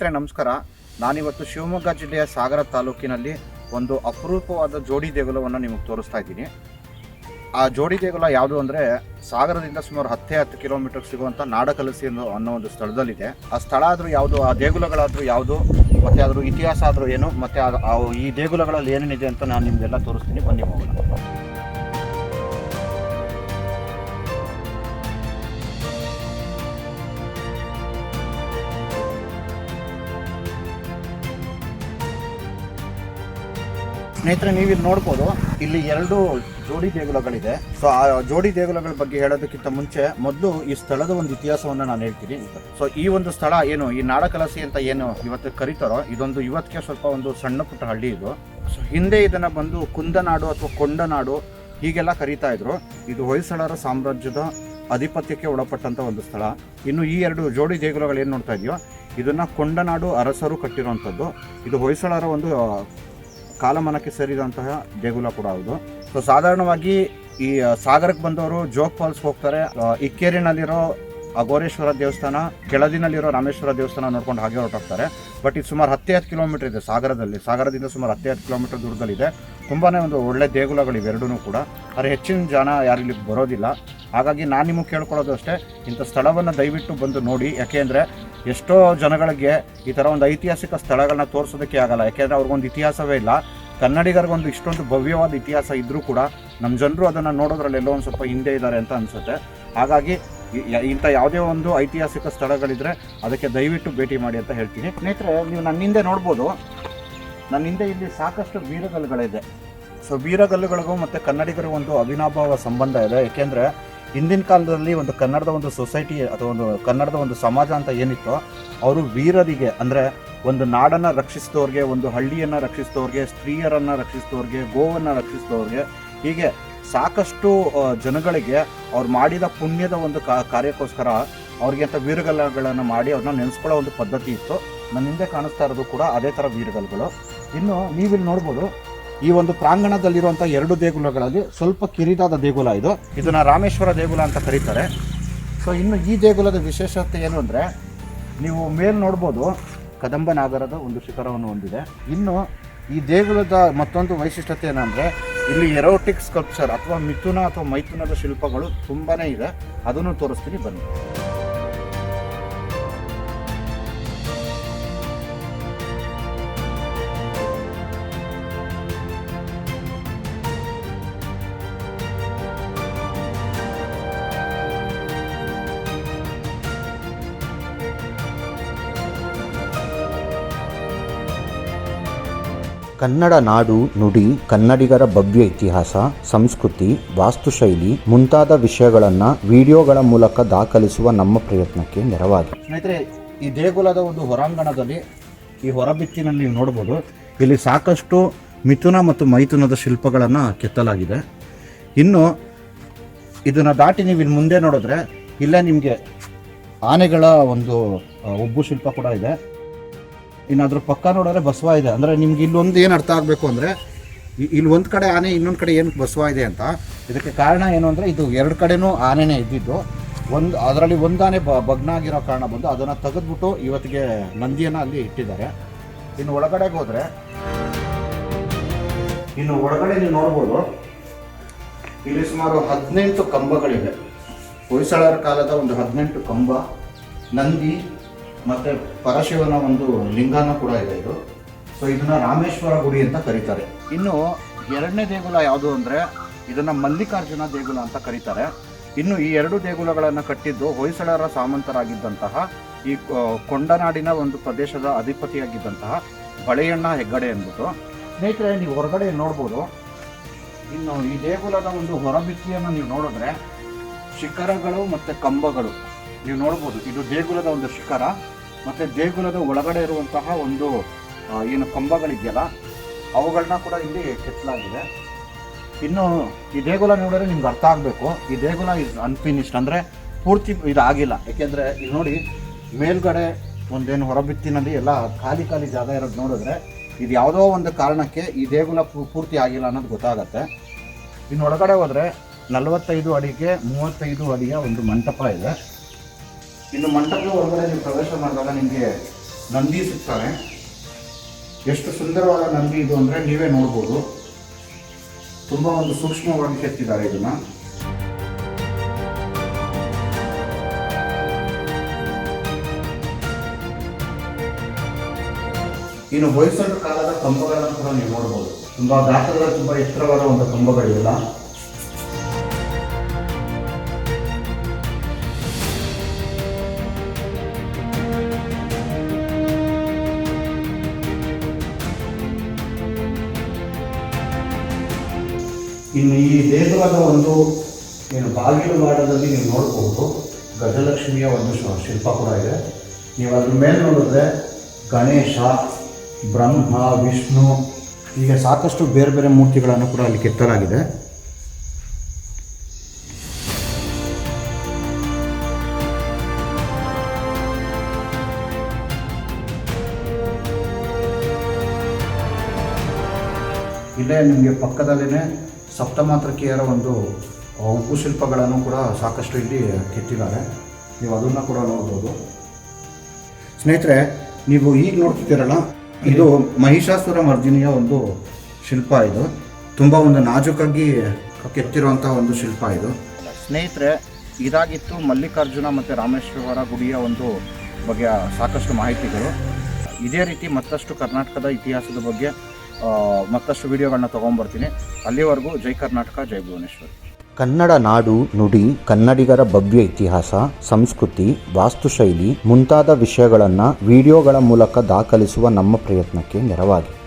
ಸ್ನೇಹಿತರೆ, ನಮಸ್ಕಾರ. ನಾನಿವತ್ತು ಶಿವಮೊಗ್ಗ ಜಿಲ್ಲೆಯ ಸಾಗರ ತಾಲೂಕಿನಲ್ಲಿ ಒಂದು ಅಪರೂಪವಾದ ಜೋಡಿ ದೇಗುಲವನ್ನು ನಿಮಗೆ ತೋರಿಸ್ತಾ ಇದ್ದೀನಿ. ಆ ಜೋಡಿ ದೇಗುಲ ಯಾವುದು ಅಂದರೆ, ಸಾಗರದಿಂದ ಸುಮಾರು ಹತ್ತೇ ಹತ್ತು ಕಿಲೋಮೀಟರ್ ಸಿಗುವಂಥ ನಾಡಕಲಸಿ ಅನ್ನೋ ಅನ್ನೋ ಒಂದು ಸ್ಥಳದಲ್ಲಿದೆ. ಆ ಸ್ಥಳ ಆದರೂ ಯಾವುದು, ಆ ದೇಗುಲಗಳಾದರೂ ಯಾವುದು, ಮತ್ತು ಅದರ ಇತಿಹಾಸ ಆದರೂ ಏನು, ಮತ್ತು ಈ ದೇಗುಲಗಳಲ್ಲಿ ಏನೇನಿದೆ ಅಂತ ನಾನು ನಿಮಗೆಲ್ಲ ತೋರಿಸ್ತೀನಿ. ಬನ್ನಿ ಹೋಗೋಣ. ಸ್ನೇಹಿತರೆ, ನೀವು ಇಲ್ಲಿ ನೋಡ್ಬೋದು, ಇಲ್ಲಿ ಎರಡು ಜೋಡಿ ದೇಗುಲಗಳಿದೆ. ಸೊ ಆ ಜೋಡಿ ದೇಗುಲಗಳ ಬಗ್ಗೆ ಹೇಳೋದಕ್ಕಿಂತ ಮುಂಚೆ, ಮೊದಲು ಈ ಸ್ಥಳದ ಒಂದು ಇತಿಹಾಸವನ್ನು ನಾನು ಹೇಳ್ತೀನಿ. ಸೊ ಈ ಒಂದು ಸ್ಥಳ ಏನು, ಈ ನಾಡಕಲಸಿ ಅಂತ ಏನು ಇವತ್ತು ಕರೀತಾರೋ, ಇದೊಂದು ಇವತ್ತಿಗೆ ಸ್ವಲ್ಪ ಒಂದು ಸಣ್ಣ ಪುಟ್ಟ ಹಳ್ಳಿ ಇದು. ಸೊ ಹಿಂದೆ ಇದನ್ನ ಬಂದು ಕುಂದನಾಡು ಅಥವಾ ಕೊಂಡನಾಡು ಹೀಗೆಲ್ಲ ಕರೀತಾ ಇದ್ರು. ಇದು ಹೊಯ್ಸಳರ ಸಾಮ್ರಾಜ್ಯದ ಅಧಿಪತ್ಯಕ್ಕೆ ಒಳಪಟ್ಟಂತ ಒಂದು ಸ್ಥಳ. ಇನ್ನು ಈ ಎರಡು ಜೋಡಿ ದೇಗುಲಗಳು ಏನು ನೋಡ್ತಾ ಇದೆಯೋ, ಇದನ್ನ ಕೊಂಡನಾಡು ಅರಸರು ಕಟ್ಟಿರುವಂಥದ್ದು. ಇದು ಹೊಯ್ಸಳರ ಒಂದು ಕಾಲಮಾನಕ್ಕೆ ಸೇರಿದಂತಹ ದೇಗುಲ ಕೂಡ ಹೌದು. ಸೊ ಸಾಧಾರಣವಾಗಿ ಈ ಸಾಗರಕ್ಕೆ ಬಂದವರು ಜೋಗ್ ಫಾಲ್ಸ್ ಹೋಗ್ತಾರೆ. ಇಕ್ಕೇರಿನಲ್ಲಿರೋ ಅಘೋರೇಶ್ವರ ದೇವಸ್ಥಾನ, ಕೆಳದಿನಲ್ಲಿರೋ ರಾಮೇಶ್ವರ ದೇವಸ್ಥಾನ ನೋಡ್ಕೊಂಡು ಹಾಗೆ ಹೊರಟೋಗ್ತಾರೆ. ಬಟ್ ಇದು ಸುಮಾರು ಹತ್ತೇ ಹತ್ತು ಕಿಲೋಮೀಟರ್ ಇದೆ ಸಾಗರದಲ್ಲಿ. ಸಾಗರದಿಂದ ಸುಮಾರು ಹತ್ತೇ ಹತ್ತು ಕಿಲೋಮೀಟರ್ ದೂರದಲ್ಲಿದೆ. ತುಂಬಾ ಒಂದು ಒಳ್ಳೆ ದೇಗುಲಗಳಿವೆ ಎರಡೂ ಕೂಡ. ಆದರೆ ಹೆಚ್ಚಿನ ಜನ ಯಾರು ಬರೋದಿಲ್ಲ. ಹಾಗಾಗಿ ನಾನು ನಿಮಗೆ ಕೇಳ್ಕೊಳ್ಳೋದು ಅಷ್ಟೇ, ಇಂಥ ಸ್ಥಳವನ್ನು ದಯವಿಟ್ಟು ಬಂದು ನೋಡಿ. ಯಾಕೆಂದರೆ ಎಷ್ಟೋ ಜನಗಳಿಗೆ ಈ ಥರ ಒಂದು ಐತಿಹಾಸಿಕ ಸ್ಥಳಗಳನ್ನ ತೋರಿಸೋದಕ್ಕೆ ಆಗಲ್ಲ. ಯಾಕೆಂದರೆ ಅವ್ರಿಗೊಂದು ಇತಿಹಾಸವೇ ಇಲ್ಲ. ಕನ್ನಡಿಗರಿಗೊಂದು ಇಷ್ಟೊಂದು ಭವ್ಯವಾದ ಇತಿಹಾಸ ಇದ್ದರೂ ಕೂಡ ನಮ್ಮ ಜನರು ಅದನ್ನು ನೋಡೋದ್ರಲ್ಲಿ ಎಲ್ಲೋ ಒಂದು ಸ್ವಲ್ಪ ಹಿಂದೆ ಇದ್ದಾರೆ ಅಂತ ಅನಿಸುತ್ತೆ. ಹಾಗಾಗಿ ಇಂಥ ಯಾವುದೇ ಒಂದು ಐತಿಹಾಸಿಕ ಸ್ಥಳಗಳಿದ್ರೆ ಅದಕ್ಕೆ ದಯವಿಟ್ಟು ಭೇಟಿ ಮಾಡಿ ಅಂತ ಹೇಳ್ತೀನಿ. ಸ್ನೇಹಿತರೆ, ನೀವು ನನ್ನ ಹಿಂದೆ ನೋಡ್ಬೋದು. ನನ್ನ ಹಿಂದೆ ಇಲ್ಲಿ ಸಾಕಷ್ಟು ವೀರಗಲ್ಲುಗಳಿದೆ ಸೊ ಬೀರಗಲ್ಲುಗಳಿಗೂ ಮತ್ತು ಕನ್ನಡಿಗರಿಗೂ ಒಂದು ಅವಿನಾಭಾವ ಸಂಬಂಧ ಇದೆ. ಏಕೆಂದರೆ ಹಿಂದಿನ ಕಾಲದಲ್ಲಿ ಒಂದು ಕನ್ನಡದ ಒಂದು ಸೊಸೈಟಿ ಅಥವಾ ಒಂದು ಕನ್ನಡದ ಒಂದು ಸಮಾಜ ಅಂತ ಏನಿತ್ತೋ, ಅವರು ವೀರರಿಗೆ ಅಂದರೆ ಒಂದು ನಾಡನ್ನು ರಕ್ಷಿಸಿದವ್ರಿಗೆ, ಒಂದು ಹಳ್ಳಿಯನ್ನು ರಕ್ಷಿಸಿದವ್ರಿಗೆ, ಸ್ತ್ರೀಯರನ್ನು ರಕ್ಷಿಸಿದವ್ರಿಗೆ, ಗೋವನ್ನು ರಕ್ಷಿಸಿದವ್ರಿಗೆ ಹೀಗೆ ಸಾಕಷ್ಟು ಜನಗಳಿಗೆ ಅವ್ರು ಮಾಡಿದ ಪುಣ್ಯದ ಒಂದು ಕಾರ್ಯಕ್ಕೋಸ್ಕರ ಅವ್ರಿಗೆ ಅಂತ ವೀರಗಲ್ಲಗಳನ್ನು ಮಾಡಿ ಅವ್ರನ್ನ ನೆನೆಸ್ಕೊಳ್ಳೋ ಒಂದು ಪದ್ಧತಿ ಇತ್ತು. ನನ್ನ ಹಿಂದೆ ಕಾಣಿಸ್ತಾ ಇರೋದು ಕೂಡ ಅದೇ ಥರ ವೀರಗಲ್ಗಳು. ಇನ್ನು ನೀವಿಲ್ಲಿ ನೋಡ್ಬೋದು ಈ ಒಂದು ಪ್ರಾಂಗಣದಲ್ಲಿರುವಂಥ ಎರಡು ದೇಗುಲಗಳಲ್ಲಿ ಸ್ವಲ್ಪ ಕಿರಿದಾದ ದೇಗುಲ ಇದು. ಇದನ್ನ ರಾಮೇಶ್ವರ ದೇಗುಲ ಅಂತ ಕರೀತಾರೆ. ಸೊ ಇನ್ನು ಈ ದೇಗುಲದ ವಿಶೇಷತೆ ಏನು ಅಂದರೆ, ನೀವು ಮೇಲ್ ನೋಡ್ಬೋದು, ಕದಂಬ ನಾಗರದ ಒಂದು ಶಿಖರವನ್ನು ಹೊಂದಿದೆ. ಇನ್ನು ಈ ದೇಗುಲದ ಮತ್ತೊಂದು ವೈಶಿಷ್ಟ್ಯತೆ ಏನಂದರೆ ಇಲ್ಲಿ ಎರೋಟಿಕ್ ಸ್ಕಲ್ಪ್ಚರ್ ಅಥವಾ ಮಿಥುನ ಅಥವಾ ಮೈಥುನದ ಶಿಲ್ಪಗಳು ತುಂಬಾನೇ ಇದೆ. ಅದನ್ನು ತೋರಿಸ್ತೀನಿ, ಬನ್ನಿ. ಕನ್ನಡ ನಾಡು, ನುಡಿ, ಕನ್ನಡಿಗರ ಭವ್ಯ ಇತಿಹಾಸ, ಸಂಸ್ಕೃತಿ, ವಾಸ್ತುಶೈಲಿ ಮುಂತಾದ ವಿಷಯಗಳನ್ನು ವಿಡಿಯೋಗಳ ಮೂಲಕ ದಾಖಲಿಸುವ ನಮ್ಮ ಪ್ರಯತ್ನಕ್ಕೆ ನೆರವಾಗಿ. ಸ್ನೇಹಿತರೆ, ಈ ದೇಗುಲದ ಒಂದು ಹೊರಾಂಗಣದಲ್ಲಿ, ಈ ಹೊರಬಿತ್ತಿನಲ್ಲಿ ನೀವು ನೋಡ್ಬೋದು, ಇಲ್ಲಿ ಸಾಕಷ್ಟು ಮಿಥುನ ಮತ್ತು ಮೈಥುನದ ಶಿಲ್ಪಗಳನ್ನು ಕೆತ್ತಲಾಗಿದೆ. ಇನ್ನು ಇದನ್ನು ದಾಟಿ ನೀವು ಇನ್ನು ಮುಂದೆ ನೋಡಿದ್ರೆ, ಇಲ್ಲೇ ನಿಮಗೆ ಆನೆಗಳ ಒಂದು ಒಬ್ಬು ಶಿಲ್ಪ ಕೂಡ ಇದೆ. ಇನ್ನು ಅದ್ರ ಪಕ್ಕ ನೋಡಿದ್ರೆ ಬಸವ ಇದೆ. ಅಂದರೆ ನಿಮ್ಗೆ ಇಲ್ಲೊಂದು ಏನು ಅರ್ಥ ಆಗಬೇಕು ಅಂದರೆ ಇಲ್ಲಿ ಒಂದು ಕಡೆ ಆನೆ, ಇನ್ನೊಂದು ಕಡೆ ಏನು ಬಸವ ಇದೆ ಅಂತ, ಇದಕ್ಕೆ ಕಾರಣ ಏನು ಅಂದರೆ ಇದು ಎರಡು ಕಡೆನೂ ಆನೆನೇ ಇದ್ದಿದ್ದು. ಒಂದು ಅದರಲ್ಲಿ ಒಂದಾನೆ ಬ ಭಗ್ನ ಆಗಿರೋ ಕಾರಣ ಬಂದು ಅದನ್ನು ತೆಗೆದ್ಬಿಟ್ಟು ಇವತ್ತಿಗೆ ನಂದಿಯನ್ನು ಅಲ್ಲಿ ಇಟ್ಟಿದ್ದಾರೆ. ಇನ್ನು ಒಳಗಡೆಗೆ ಹೋದರೆ, ಇನ್ನು ಒಳಗಡೆ ನೀವು ನೋಡ್ಬೋದು, ಇಲ್ಲಿ ಸುಮಾರು ಹದಿನೆಂಟು ಕಂಬಗಳಿವೆ. ಹೊಯ್ಸಳರ ಕಾಲದ ಒಂದು ಹದಿನೆಂಟು ಕಂಬ, ನಂದಿ ಮತ್ತೆ ಪರಶಿವನ ಒಂದು ಲಿಂಗನೂ ಕೂಡ ಇದೆ ಇದು. ಸೊ ಇದನ್ನ ರಾಮೇಶ್ವರ ಗುಡಿ ಅಂತ ಕರೀತಾರೆ. ಇನ್ನು ಎರಡನೇ ದೇಗುಲ ಯಾವುದು ಅಂದ್ರೆ, ಇದನ್ನ ಮಲ್ಲಿಕಾರ್ಜುನ ದೇಗುಲ ಅಂತ ಕರೀತಾರೆ. ಇನ್ನು ಈ ಎರಡು ದೇಗುಲಗಳನ್ನು ಕಟ್ಟಿದ್ದು ಹೊಯ್ಸಳರ ಸಾಮಂತರಾಗಿದ್ದಂತಹ, ಈ ಕೊಂಡನಾಡಿನ ಒಂದು ಪ್ರದೇಶದ ಅಧಿಪತಿಯಾಗಿದ್ದಂತಹ ಬಳೆಯಣ್ಣ ಹೆಗ್ಗಡೆ ಅಂದ್ಬಿಟ್ಟು. ಸ್ನೇಹಿತರೆ, ನೀವು ಹೊರಗಡೆ ನೋಡ್ಬೋದು. ಇನ್ನು ಈ ದೇಗುಲದ ಒಂದು ಹೊರಭಿತ್ತಿಯನ್ನು ನೀವು ನೋಡಿದ್ರೆ ಶಿಖರಗಳು ಮತ್ತು ಕಂಬಗಳು. ನೀವು ನೋಡ್ಬೋದು ಇದು ದೇಗುಲದ ಒಂದು ಶಿಖರ, ಮತ್ತು ದೇಗುಲದ ಒಳಗಡೆ ಇರುವಂತಹ ಒಂದು ಏನು ಕಂಬಗಳಿದೆಯಲ್ಲ ಅವುಗಳನ್ನ ಕೂಡ ಇಲ್ಲಿ ಕೆತ್ತಲಾಗಿದೆ. ಇನ್ನು ಈ ದೇಗುಲ ನೋಡಿದ್ರೆ ನಿಮ್ಗೆ ಅರ್ಥ ಆಗಬೇಕು. ಈ ದೇಗುಲ ಇಸ್ ಅನ್ಫಿನಿಶ್ಡ್ ಅಂದರೆ ಪೂರ್ತಿ ಇದಾಗಿಲ್ಲ. ಯಾಕೆಂದರೆ ಇಲ್ಲಿ ನೋಡಿ, ಮೇಲ್ಗಡೆ ಒಂದೇನು ಹೊರಬಿತ್ತಿನಲ್ಲಿ ಎಲ್ಲ ಖಾಲಿ ಖಾಲಿ ಜಾಗ ಇರೋದು ನೋಡಿದ್ರೆ ಇದು ಯಾವುದೋ ಒಂದು ಕಾರಣಕ್ಕೆ ಈ ದೇಗುಲ ಪೂರ್ತಿ ಆಗಿಲ್ಲ ಅನ್ನೋದು ಗೊತ್ತಾಗತ್ತೆ. ಇನ್ನು ಒಳಗಡೆ ಹೋದರೆ ನಲವತ್ತೈದು ಅಡಿಗೆ ಮೂವತ್ತೈದು ಅಡಿಯ ಒಂದು ಮಂಟಪ ಇದೆ. ಇನ್ನು ಮಂಟಪದ ಹೊರಗಡೆ ನೀವು ಪ್ರವೇಶ ಮಾಡಿದಾಗ ನಿಮಗೆ ನಂದಿ ಸಿಗ್ತಾರೆ. ಎಷ್ಟು ಸುಂದರವಾದ ನಂದಿ ಇದು ಅಂದರೆ ನೀವೇ ನೋಡ್ಬೋದು. ತುಂಬ ಒಂದು ಸೂಕ್ಷ್ಮವಾಗಿ ಕೆತ್ತಿದ್ದಾರೆ ಇದನ್ನು. ಇನ್ನು ಹೊಯ್ಸಳ ಕಾಲದ ಕಂಬಗಳನ್ನು ಕೂಡ ನೀವು ನೋಡ್ಬೋದು. ತುಂಬ ಗಾತ್ರದ ತುಂಬ ಎತ್ತರವಾದ ಒಂದು ಕಂಬಗಳಿವೆಲ್ಲ. ಇನ್ನು ಈ ದೇಗುಲದ ಒಂದು ಏನು ಬಾಗಿಲು ಮಾಡದಲ್ಲಿ ನೀವು ನೋಡ್ಬೋದು, ಗಜಲಕ್ಷ್ಮಿಯ ಒಂದು ಶಿಲ್ಪ ಕೂಡ ಇದೆ. ನೀವು ಅದ್ರ ಮೇಲೆ ನೋಡಿದ್ರೆ ಗಣೇಶ, ಬ್ರಹ್ಮ, ವಿಷ್ಣು, ಹೀಗೆ ಸಾಕಷ್ಟು ಬೇರೆ ಬೇರೆ ಮೂರ್ತಿಗಳನ್ನು ಕೂಡ ಅಲ್ಲಿ ಕೆತ್ತಲಾಗಿದೆ. ಇಲ್ಲೇ ನಿಮಗೆ ಪಕ್ಕದಲ್ಲೇ ಸಪ್ತಮಾತೃಕೆಯರ ಒಂದು ಉಪ್ಪು ಶಿಲ್ಪಗಳನ್ನು ಕೂಡ ಸಾಕಷ್ಟು ಇಲ್ಲಿ ಕೆತ್ತಿದ್ದಾರೆ. ನೀವು ಅದನ್ನು ಕೂಡ ನೋಡ್ಬೋದು. ಸ್ನೇಹಿತರೆ, ನೀವು ಈಗ ನೋಡ್ತಿದ್ದೀರಲ್ಲ, ಇದು ಮಹಿಷಾಸುರ ಮರ್ಜಿನಿಯ ಒಂದು ಶಿಲ್ಪ ಇದು. ತುಂಬ ಒಂದು ನಾಜೂಕಾಗಿ ಕೆತ್ತಿರುವಂಥ ಒಂದು ಶಿಲ್ಪ ಇದು. ಸ್ನೇಹಿತರೆ, ಇದಾಗಿತ್ತು ಮಲ್ಲಿಕಾರ್ಜುನ ಮತ್ತು ರಾಮೇಶ್ವರ ಗುಡಿಯ ಒಂದು ಬಗ್ಗೆ ಸಾಕಷ್ಟು ಮಾಹಿತಿಗಳು. ಇದೇ ರೀತಿ ಮತ್ತಷ್ಟು ಕರ್ನಾಟಕದ ಇತಿಹಾಸದ ಬಗ್ಗೆ ಮತ್ತಷ್ಟು ವಿಡಿಯೋಗಳನ್ನ ತೊಗೊಂಬರ್ತೀನಿ. ಅಲ್ಲಿವರೆಗೂ ಜೈ ಕರ್ನಾಟಕ, ಜೈ ಭುವನೇಶ್ವರ್. ಕನ್ನಡ ನಾಡು ನುಡಿ, ಕನ್ನಡಿಗರ ಭವ್ಯ ಇತಿಹಾಸ, ಸಂಸ್ಕೃತಿ, ವಾಸ್ತುಶೈಲಿ ಮುಂತಾದ ವಿಷಯಗಳನ್ನು ವಿಡಿಯೋಗಳ ಮೂಲಕ ದಾಖಲಿಸುವ ನಮ್ಮ ಪ್ರಯತ್ನಕ್ಕೆ ನೆರವಾಗಿ.